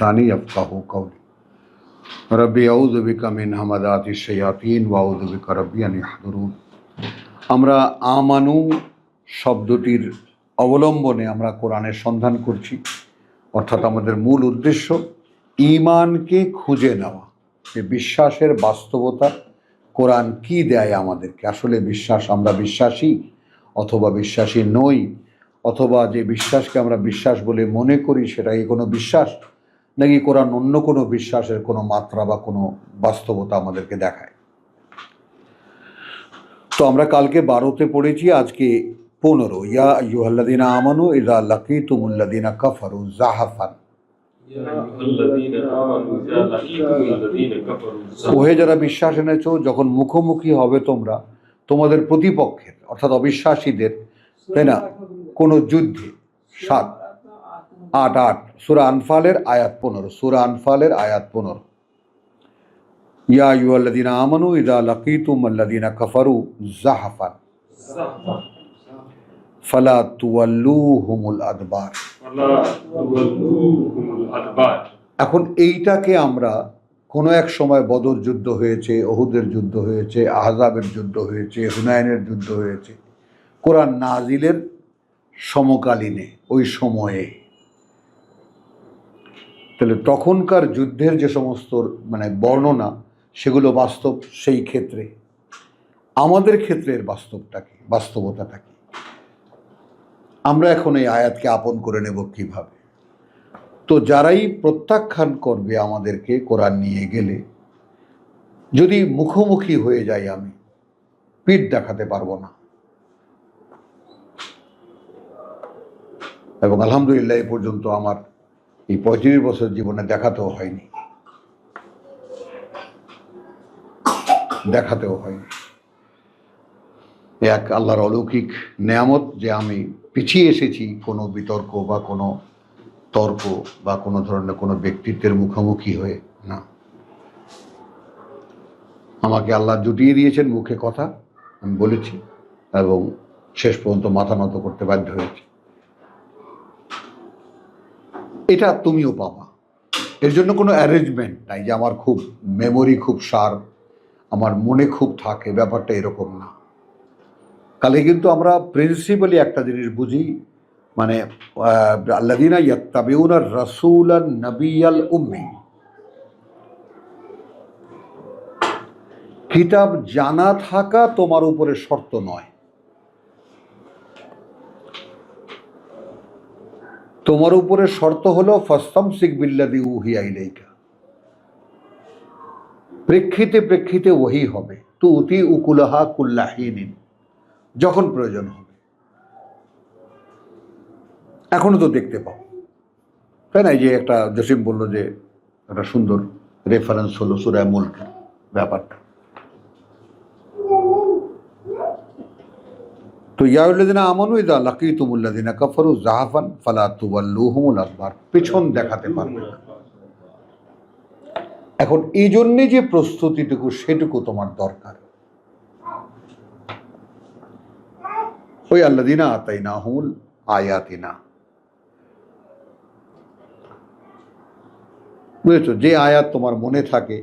লিসানি ইয়াফকাহু কাওলি রব্বি আউযু বিকা মিন হামাদাতিশ শায়াতিন ওয়া আউযু বিকা রব্বি আন ইয়াহদুরুন আমরা আমানু শব্দটির অবলম্বনে আমরা কোরআনের সন্ধান করছি। অর্থাৎ আমাদের মূল উদ্দেশ্য, ঈমানকে খুঁজে নেওয়া। যে বিশ্বাসের বাস্তবতা, কোরআন কি দেয় আমাদেরকে? আসলে বিশ্বাস আমরা বিশ্বাসী, অথবা বিশ্বাসী নই, অথবা যে বিশ্বাসকে আমরা বিশ্বাস বলে মনে করি সেটা কি কোনো বিশ্বাস। নাকি কোরআন অন্য কোনো বিশ্বাসের কোনো মাত্রা বা কোনো বাস্তবতা আমাদেরকে দেখায়? তো আমরা কালকে বারোতে পড়েছি, আজকে পনেরো। ইয়া ইউহাল্লাদিনা আমানু ইদা লাকি তুমুল্লাদিনা কফারু জাহাফান ওহে যারা বিশ্বাস এনেছ, যখন মুখোমুখি হবে তোমরা, তোমাদের প্রতিপক্ষের, অর্থাৎ অবিশ্বাসীদের, তাই না? কোনো যুদ্ধে সাত আট আট। সুরা আনফালের আয়াত পনেরো। সুরা আনফালের আয়াত পনেরো। ইয়া ইউল্লাদিন আমানু ইদা লাকিতুম আল্লাদিনা কফারু জাহাফান ফালা তুয়াল্লুহুমুল আদবার। এখন এইটাকে আমরা কোনো এক সময় বদর যুদ্ধ হয়েছে অহুদের যুদ্ধ হয়েছে আহজাবের যুদ্ধ হয়েছে হুনায়নের যুদ্ধ হয়েছে। কোরআন নাজিলের সমকালীনে ওই সময়ে। তাহলে তখনকার যুদ্ধের যে সমস্ত মানে বর্ণনা, সেগুলো বাস্তব সেই ক্ষেত্রে। আমাদের ক্ষেত্রের বাস্তবটাকে বাস্তবতাটাকে আমরা এখন এই আয়াতকে আপন করে নেব কীভাবে? তো যারাই প্রত্যাখ্যান করবে আমাদেরকে কোরআন নিয়ে গেলে, যদি মুখোমুখি হয়ে যাই আমি, পিঠ দেখাতে পারব না। এবং আলহামদুলিল্লাহ এ পর্যন্ত আমার এই পঁয়ত্রিশ বছর জীবনে দেখাতেও হয়নি। দেখাতেও হয়নি। এক আল্লাহর অলৌকিক নেয়ামত যে আমি পিছিয়ে এসেছি কোনো বিতর্ক বা কোনো তর্ক বা কোনো ধরনের কোনো ব্যক্তিত্বের মুখোমুখি হয়ে, না। আমাকে আল্লাহ জুটিয়ে দিয়েছেন মুখে কথা, আমি বলেছি, এবং শেষ পর্যন্ত মাথা নত করতে বাধ্য হয়েছি। এটা তুমিও পাবা। এর জন্য কোনো অ্যারেঞ্জমেন্ট নাই যে আমার খুব মেমোরি খুব সার আমার মনে খুব থাকে, ব্যাপারটা এরকম না। কালে কিন্তু আমরা প্রিন্সিপালি একটা জিনিস বুঝি মানে আল্লাদিনা ইয়াত্তাবিউনা রাসূল নবিয়াল উম্মি। কিতাব জানা থাকা তোমার উপরে শর্ত নয়। তোমার উপরে শর্ত হলো ফস্তম সিক বিল্লাদি উহিয়া ইলাইকা। প্রেক্ষিতে প্রেক্ষিতে ওহি হবে। তু উতি উকুলাহা কুল্লাহিনিন যখন প্রয়োজন হবে। এখনও তো দেখতে পাও। তাই না? এই যে একটা জসিম বলল যে, একটা সুন্দর রেফারেন্স হলো সুরায় মুলকের ব্যাপারটা। তো ইয়াউল্লাদিনা আমানু ইদা লাকিতুমুল্লাদিনা কাফারু জাহাফান ফালা তুওয়াল্লুহুমুল আকবার, পেছন দেখাতে পারবে এখন এই জন্যে যে প্রস্তুতিটুকু, সেটুকু তোমার দরকার। ওই আল্লাদিনা আতাইনা হুল আয়াতিনা। বুঝেছ? যে আয়াত তোমার মনে থাকে,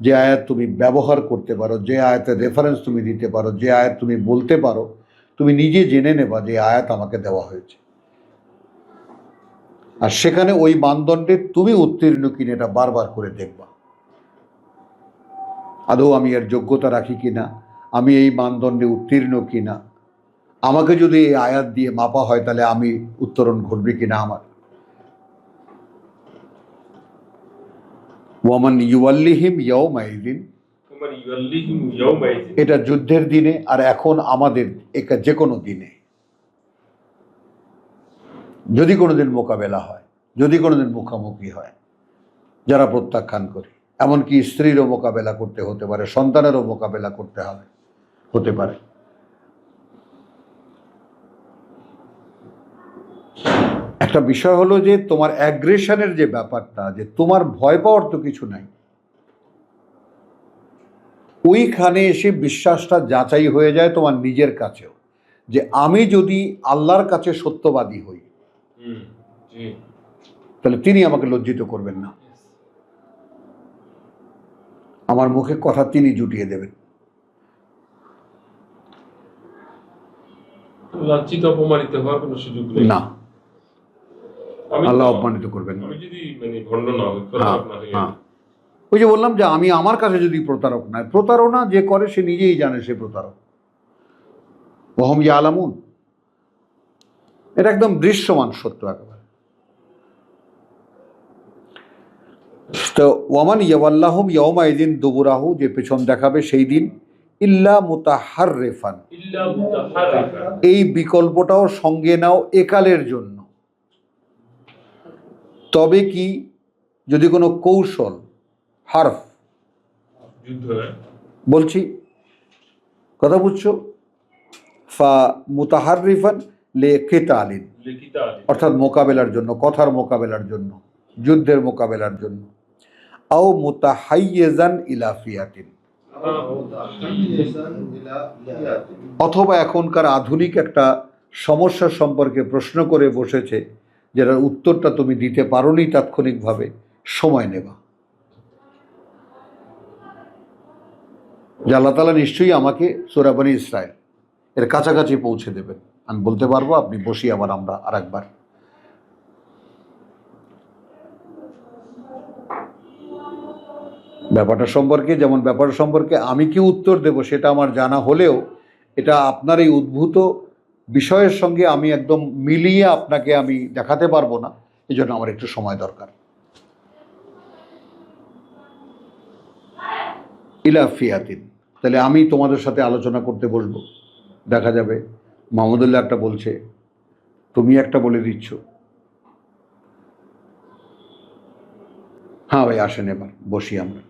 যে আয়াত তুমি ব্যবহার করতে পারো, যে আয়াতের রেফারেন্স তুমি দিতে পারো, যে আয়াত তুমি বলতে পারো তুমি নিজে জেনে নেবা যে আয়াত আমাকে দেওয়া হয়েছে। আর সেখানে ওই মানদণ্ডে তুমি উত্তীর্ণ কিনে এটা বারবার করে দেখবা। আদৌ আমি এর যোগ্যতা রাখি কিনা? আমি এই মানদণ্ডে উত্তীর্ণ কিনা? আমাকে যদি এই আয়াত দিয়ে মাপা হয় তাহলে আমি উত্তরণ ঘটবে কিনা আমার? ওয়ামান ইউয়াল্লিহিম ইয়াও মাইদিন এটা যুদ্ধের দিনে আর এখন আমাদের একা যে কোনো দিনে। যদি কোনোদিন মোকাবেলা হয়, যদি কোনোদিন মুখোমুখি হয়, যারা প্রত্যাখ্যান করে, এমনকি স্ত্রীরও মোকাবেলা করতে হতে পারে, সন্তানেরও মোকাবেলা করতে হবে, হতে পারে। একটা বিষয় হলো যে তোমার অ্যাগ্রেশনের যে ব্যাপারটা, যে তোমার ভয় পাওয়ার তো কিছু নাই ওইখানে এসে বিশ্বাসটা যাচাই হয়ে যায় তোমার নিজের কাছেও যে আমি যদি আল্লাহর কাছে সত্যবাদী হই। তাহলে তিনি আমাকে লজ্জিত করবেন না। আমার মুখে কথা তিনি জুটিয়ে দেবেন। লাঞ্ছিত অপমানিত হওয়ার কোনো সুযোগ নেই। না। আল্লাহ অপমানিত করবেন না। আমি যদি মানে ভণ্ড না হই ওই যে বললাম যে আমি আমার কাছে যদি প্রতারক নয় প্রতারণা যে করে সে নিজেই জানে সে প্রতারক। ওহম ইয়া আলামুন এটা একদম দৃশ্যমান সত্য একেবারে। তো ওয়ামান ইয়াওয়াল্লাহম ইয়মা এদিন দুবুরাহু যে পেছন দেখাবে সেই দিন ইল্লা মুতাহার রেফান এই বিকল্পটাও সঙ্গে নাও একালের জন্য। তবে কি? যদি কোনো কৌশল হার্ফ। বলছি কথা বুঝছ? ফা মুতাহারিফান লে কেতালিন। অর্থাৎ মোকাবেলার জন্য কথার মোকাবেলার জন্য যুদ্ধের মোকাবেলার জন্য। আও মুতাহাইয়েজান ইলাফিয়াতিন অথবা এখনকার আধুনিক একটা সমস্যা সম্পর্কে প্রশ্ন করে বসেছে যেটার উত্তরটা তুমি দিতে পারোনি তাৎক্ষণিকভাবে সময় নেবা যে আল্লাহ তালা নিশ্চয়ই আমাকে সোরাবানি ইসরায়েল এর কাছাকাছি পৌঁছে দেবেন। আমি বলতে পারব, আপনি বসি আবার আমরা আর একবার ব্যাপারটা সম্পর্কে, যেমন ব্যাপার সম্পর্কে আমি কি উত্তর দেব সেটা আমার জানা হলেও, এটা আপনার এই উদ্ভূত বিষয়ের সঙ্গে আমি একদম মিলিয়ে আপনাকে আমি দেখাতে পারব না এই জন্য আমার একটু সময় দরকার। ইলাফিয়াতিন তাহলে আমি তোমাদের সাথে আলোচনা করতে বসবো। দেখা যাবে। মাহমুদুল্লাহ একটা বলছে, তুমি একটা বলে দিচ্ছ। হ্যাঁ ভাই, আসেন এবার, বসি আমরা।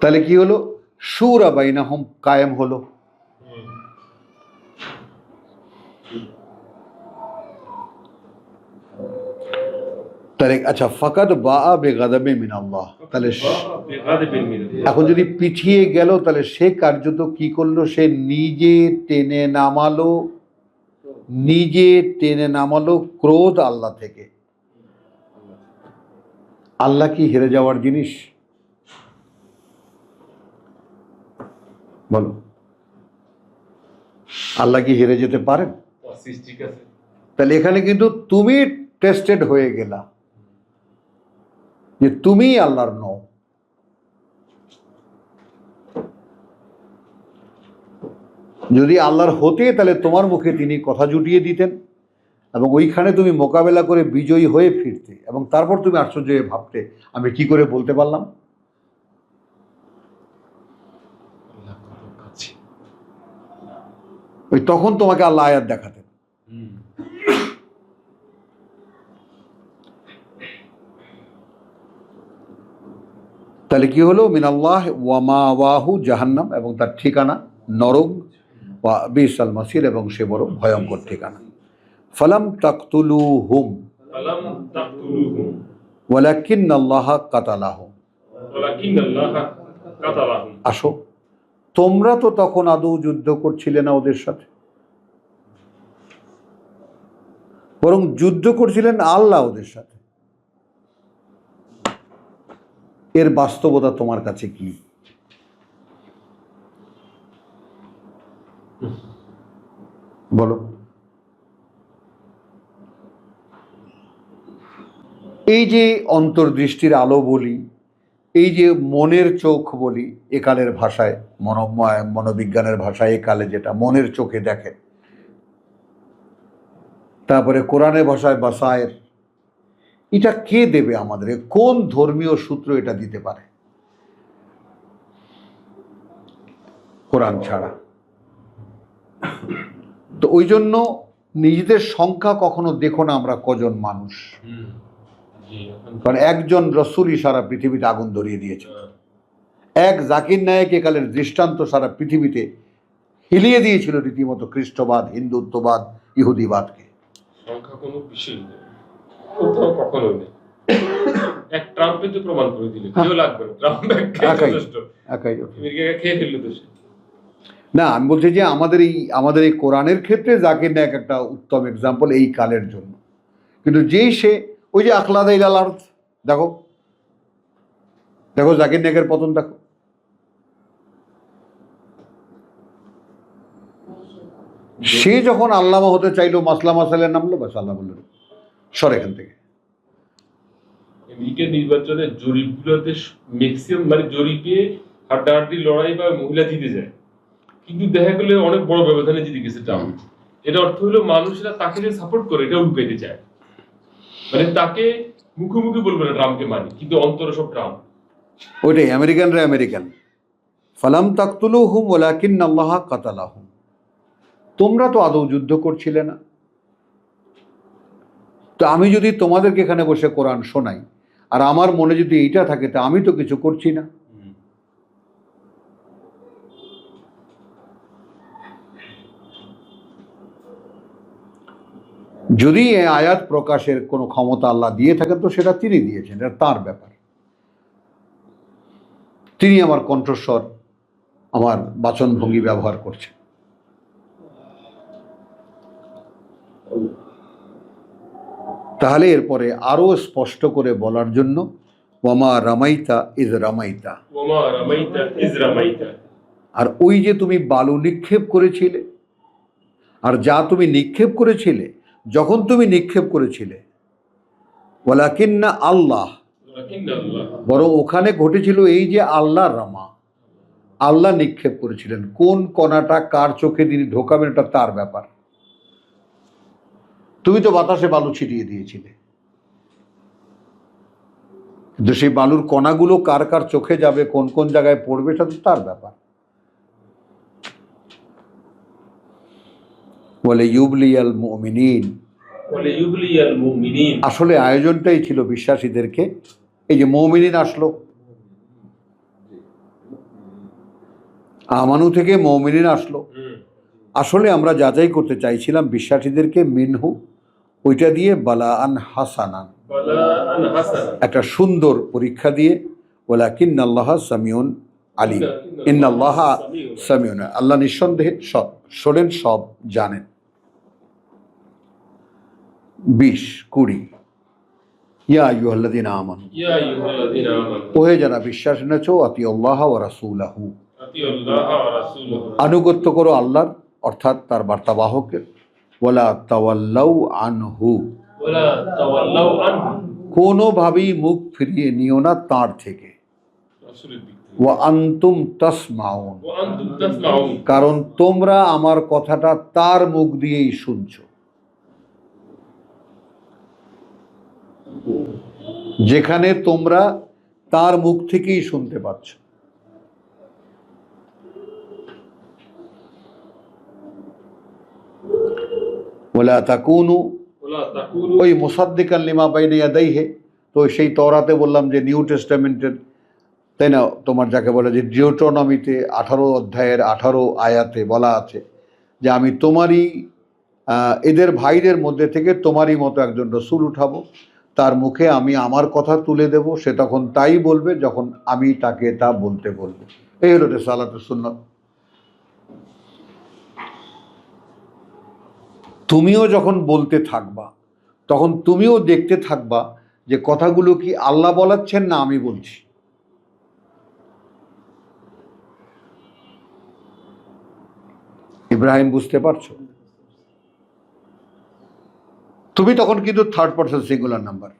তাহলে কি হলো? সুরা বাইনা হোম কায়েম হলো। তাহলে আচ্ছা ফাকাদ বা বেগাদাবে মিনাল্লাহ। তাহলে। এখন যদি পিছিয়ে গেল তাহলে সে কার্যত কি করল? সে নিজে টেনে নামালো নিজে টেনে নামালো ক্রোধ আল্লাহ থেকে। আল্লাহ কি হেরে যাওয়ার জিনিস? বলো। আল্লাহ কি হেরে যেতে পারেন? তাহলে এখানে কিন্তু তুমি টেস্টেড হয়ে গেলা। যে তুমি আল্লাহর নও। যদি আল্লাহর হতে তাহলে তোমার মুখে তিনি কথা জুটিয়ে দিতেন এবং ওইখানে তুমি মোকাবেলা করে বিজয়ী হয়ে ফিরতে এবং তারপর তুমি আশ্চর্য হয়ে ভাবতে আমি কি করে বলতে পারলাম? ওই তখন তোমাকে আল্লাহ আয়াত দেখাতেন হুম। তাহলে কি হলো? মিনাল্লাহ ওয়ামা ওয়াহু জাহান্নাম এবং তার ঠিকানা নরক বা বিসাল মাসির এবং সে বড় ভয়ঙ্কর ঠিকানা। ফালাম তাকতুলু হুম ওয়ালাকিন আল্লাহ আসো। তোমরা তো তখন আদৌ যুদ্ধ করছিলে না ওদের সাথে? বরং যুদ্ধ করছিলেন আল্লাহ ওদের সাথে। এর বাস্তবতা তোমার কাছে কি? বলো। এই যে অন্তর্দৃষ্টির আলো বলি, এই যে মনের চোখ বলি, একালের ভাষায় মন মনোবিজ্ঞানের ভাষায় একালে যেটা, মনের চোখে দেখে। তারপরে কোরআনের ভাষায় বাসায়ের এটা কে দেবে আমাদের? কোন ধর্মীয় সূত্র এটা দিতে পারে? কোরআন ছাড়া। তো ওই জন্য নিজেদের সংখ্যা কখনো দেখো না আমরা কজন মানুষ। কারণ একজন রসুলই সারা পৃথিবীতে আগুন ধরিয়ে দিয়েছে। এক জাকির নায়ক একালের দৃষ্টান্ত সারা পৃথিবীতে হিলিয়ে দিয়েছিল রীতিমতো খ্রিস্টবাদ হিন্দুত্ববাদ ইহুদিবাদকে। সংখ্যা কোনো বিষয় নেই। কোথাও কখনো নেই। এক ট্রাম্পে প্রমাণ করে দিলে কেউ লাগবে না। ট্রাম্প। যথেষ্ট। আমেরিকাকে খেয়ে ফেলল না আমি বলছি যে আমাদের এই আমাদের এই কোরআনের ক্ষেত্রে জাকির নায়ক একটা উত্তম এক্সাম্পল এই কালের জন্য। কিন্তু যেই সে ওই যে আখলাদা ইলাল আর্থ দেখো। দেখো জাকির নেকের পতন দেখো। সে যখন আল্লামা হতে চাইলো মাসলা মাসালে নামলো বাস আল্লাহ বললেন। সর এখান থেকে। আমেরিকার নির্বাচনে জরিপগুলোতে ম্যাক্সিমাম মানে জরিপে হাড্ডাহাড্ডি লড়াই বা মহিলা জিতে যায়। কিন্তু দেখা গেলে অনেক বড় ব্যবধানে জিতে গেছে ট্রাম্প। এটা অর্থ হলো মানুষরা তাকে যে সাপোর্ট করে এটাও লুকাইতে চায়। মানে তাকে মুখোমুখি বলবে না ট্রাম্পকে মানি কিন্তু অন্তরে সব ট্রাম্প। ওইটাই আমেরিকানরা আমেরিকান। ফালাম তাকতুলু হুম ওলাকিন আল্লাহ কাতালাহুম। তোমরা তো আদৌ যুদ্ধ করছিলে না। তো আমি যদি তোমাদেরকে এখানে বসে কোরআন শোনাই, আর আমার মনে যদি এইটা থাকে, তা আমি তো কিছু করছি না। যদি আয়াত প্রকাশের কোনো ক্ষমতা আল্লাহ দিয়ে থাকেন, তো সেটা তিনি দিয়েছেন, এটা তার ব্যাপার। তিনি আমার কণ্ঠস্বর, আমার বাচনভঙ্গি ব্যবহার করছেন। তাহলে এরপরে আরও স্পষ্ট করে বলার জন্য ওমা রামাইতা ইজ রামাইতা। আর ওই যে তুমি বালু নিক্ষেপ করেছিলে আর যা তুমি নিক্ষেপ করেছিলে যখন তুমি নিক্ষেপ করেছিলে ওলাকিন্না আল্লাহ। বরং ওখানে ঘটেছিল এই যে আল্লাহ রামা। আল্লাহ নিক্ষেপ করেছিলেন। কোন কণাটা কার চোখে তিনি ঢোকাবেন এটা তার ব্যাপার। তুমি তো বাতাসে বালু ছিটিয়ে দিয়েছিলে। কিন্তু সেই বালুর কণাগুলো কার কার চোখে যাবে কোন কোন জায়গায় পড়বে সেটা তো তার ব্যাপার। বলে ইউবলিয়াল মুমিনিন। আসলে আয়োজনটাই ছিল বিশ্বাসীদেরকে। এই যে মৌমিনিন আসলো। আমানু থেকে মৌমিনিন আসলো। আসলে আমরা যাচাই করতে চাইছিলাম বিশ্বাসীদেরকে মিনহু। ওইটা দিয়ে বালা আন হাসানান হাসান। একটা সুন্দর পরীক্ষা দিয়ে বলা কিন্নাল্লাহ সামিউন আলী ইন্নাল্লাহ সামিউন। আল্লাহ নিঃসন্দেহে সব শোনেন সব জানেন। বিশ কুড়ি। ইয়া আমানু। ওহে যারা বিশ্বাস এনেছ আতি আল্লাহ ও রাসূলাহু। আতিউল্লাহ আনুগত্য করো আল্লাহর অর্থাৎ তার বার্তাবাহকের। ওয়ালা তাওয়াল্লাউ আনহু। কোনোভাবেই মুখ ফিরিয়ে নিও না তাঁর থেকে। ওয়া আনতুম তাসমাউন। কারণ তোমরা আমার কথাটা তার মুখ দিয়েই শুনছ। যেখানে তোমরা তার মুখ থেকেই শুনতে পাচ্ছ। ওলা তাকুনু ওই মুসাদ্দিকান লিমা বাইনে ইয়াদাইহে। তো সেই তরাতে বললাম যে নিউ টেস্টামেন্টের তাই না তোমার যাকে বলে যে ডিওট্রনমিতে আঠারো অধ্যায়ের আঠারো আয়াতে বলা আছে যে আমি তোমারই এদের ভাইদের মধ্যে থেকে তোমারই মতো একজন রসুল উঠাবো। তার মুখে আমি আমার কথা তুলে দেব সে তখন তাই বলবে যখন আমি তাকে তা বলতে বলব। এই হলো রেসালাত সুন্নত তুমিও যখন বলতে থাকবা, তখন তুমিও দেখতে থাকবা যে কথাগুলো কি আল্লাহ বলাচ্ছেন না আমি বলছি। ইব্রাহিম, বুঝতে পারছ? তুমি তখন কিন্তু থার্ড পার্সন সিঙ্গুলার নাম্বার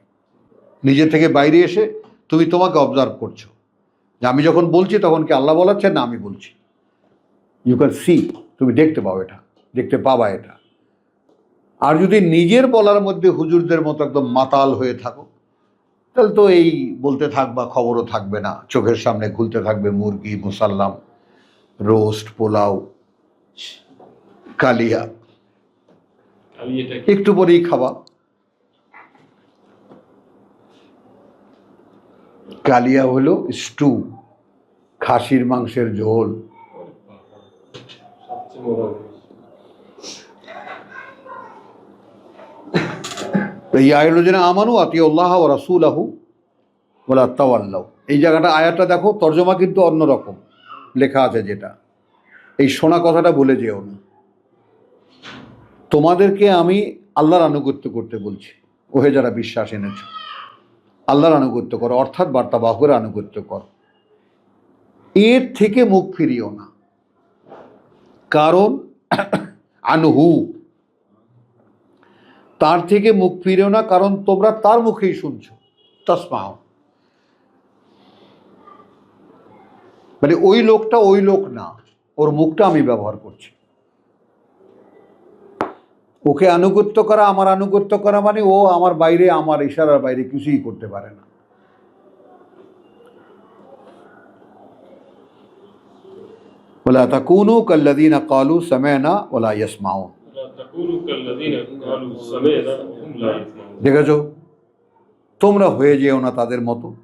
নিজে থেকে বাইরে এসে তুমি তোমাকে অবজার্ভ করছ। যে আমি যখন বলছি তখন কি আল্লাহ বলাচ্ছেন না আমি বলছি? ইউ ক্যান সি তুমি দেখতে পাও এটা, দেখতে পাবা এটা। আর যদি নিজের বলার মধ্যে হুজুরদের মতো একদম মাতাল হয়ে থাকো তাহলে তো এই বলতে থাকবা খবরও থাকবে না। চোখের সামনে খুলতে থাকবে মুরগি মুসাল্লাম রোস্ট পোলাও কালিয়া। একটু পরেই খাবা। কালিয়া হলো স্টু খাসির মাংসের ঝোল। আয়োজনে আমানু আতি আল্লাহ ও রাসুল আহু বলা তাওয়াল্লাহ এই জায়গাটা আয়াতটা দেখো, তর্জমা কিন্তু অন্যরকম লেখা আছে যেটা। এই শোনা কথাটা ভুলে যেও না। তোমাদেরকে আমি আল্লাহর আনুগত্য করতে বলছি। ওহে যারা বিশ্বাস এনেছ, আল্লাহর আনুগত্য করো, অর্থাৎ বার্তা বার্তাবাহকের আনুগত্য করো। এর থেকে মুখ ফিরিও না। কারণ, আনহু तार मुख फिर कारण तुम्हारा तार मुखे ही सुन तस्मा मैं ओ लोकटा ओ लोक ना और मुखटा व्यवहार कर ओके अनुगत्य करा अनुगत्य करा मानी ओ हमार बहरे इशारा बहरे किस ही करते बोला था कूनू कल्लदी न कालू समय ना वाला দেখেছ? তোমরা হয়ে যেও না তাদের মতো।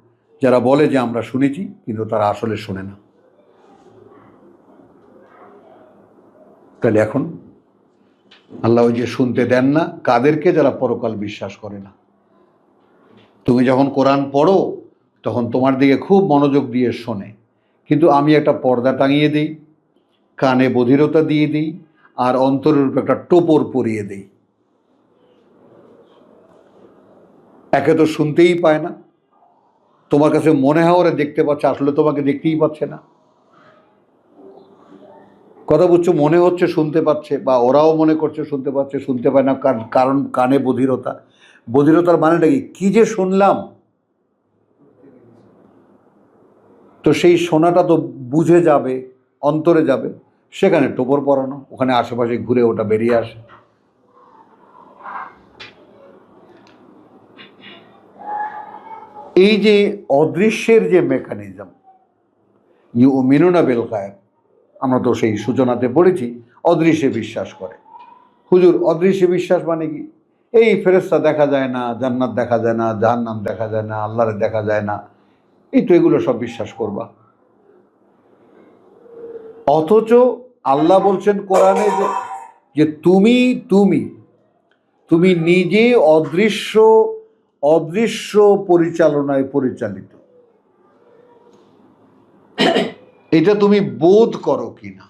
যারা বলে যে আমরা শুনেছি, কিন্তু তারা আসলে শোনে না। তাহলে এখন আল্লাহ যে শুনতে দেন না, কাদেরকে যারা পরকাল বিশ্বাস করে না? তুমি যখন কোরআন পড়ো, তখন তোমার দিকে খুব মনোযোগ দিয়ে শোনে। কিন্তু আমি একটা পর্দা টাঙিয়ে দিই, কানে বধিরতা দিয়ে দিই আর অন্তরের উপর একটা টোপর পরিয়ে দেই। একে তো শুনতেই পায় না। তোমার কাছে মনে হয় ওরা দেখতে পাচ্ছে, আসলে তোমাকে দেখতেই পাচ্ছে না। কথা বুঝছ, মনে হচ্ছে শুনতে পাচ্ছে বা ওরাও মনে করছে শুনতে পাচ্ছে, শুনতে পায় না, কার- কারণ কানে বধিরতা। বধিরতার মানেটা কি? কী যে শুনলাম? তো সেই শোনাটা তো বুঝে যাবে, অন্তরে যাবে। সেখানে টোপর পরানো, ওখানে আশেপাশে ঘুরে ওটা বেরিয়ে আসে। এই যে অদৃশ্যের যে মেকানিজম ইউ মিনুনা বেল গায়েব আমরা তো সেই সূচনাতে পড়েছি, অদৃশ্যে বিশ্বাস করে। হুজুর, অদৃশ্যে বিশ্বাস মানে কি? এই ফেরেস্তা দেখা যায় না, জান্নাত দেখা যায় না, জাহান্নাম দেখা যায় না, আল্লাহরে দেখা যায় না, এই তো এগুলো সব বিশ্বাস করবা। অথচ আল্লাহ বলছেন কোরআনে যে যে তুমি তুমি তুমি নিজে অদৃশ্য অদৃশ্য পরিচালনায় পরিচালিত। এটা তুমি বোধ করো কিনা?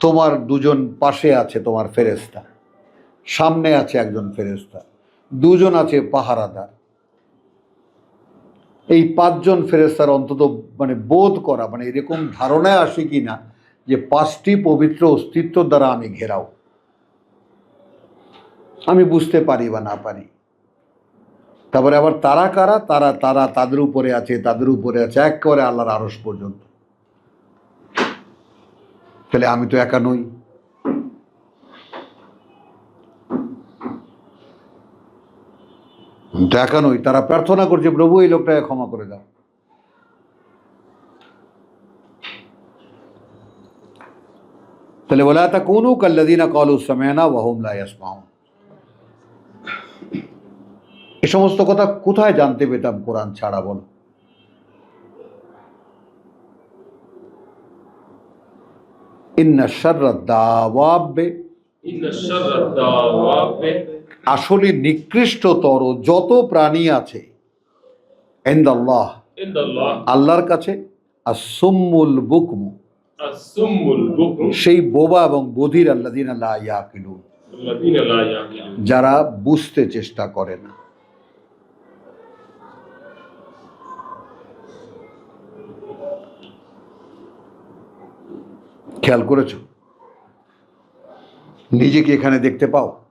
তোমার দুজন পাশে আছে তোমার ফেরেস্তা সামনে আছে একজন ফেরেস্তা দুজন আছে পাহারাদার। এই পাঁচজন ফেরেস্তার অন্তত মানে বোধ করা মানে এরকম ধারণায় আসে কি না যে পাঁচটি পবিত্র অস্তিত্ব দ্বারা আমি ঘেরাও। আমি বুঝতে পারি বা না পারি। তারপরে আবার তারা কারা? তারা তারা তাদের উপরে আছে, তাদের উপরে আছে, একেবারে আল্লাহর আরস পর্যন্ত। তাহলে আমি তো একা নই। দেখানোই, তারা প্রার্থনা করছে, প্রভু, এই লোকটাকে ক্ষমা করে দাও। তাহলে বলা তা কোনো কাল্লাদিনা কলু সামেনা ওয়াহুমলা ইয়াসমাউন। এ সমস্ত কথা কোথায় জানতে পেতাম কোরআন ছাড়া, বলো? ইন্না শর্রদ্দাওয়াব্বে ইন্না শর্রদ্দাওয়াব্বে আসলে নিকৃষ্টতর যত প্রাণী আছে এন্দাল্লাহ আল্লাহর কাছে আসুমুল বুকমু। সেই বোবা এবং বধির আল্লাহ দিন যারা বুঝতে চেষ্টা করে না। খেয়াল করেছ? নিজেকে এখানে দেখতে পাও?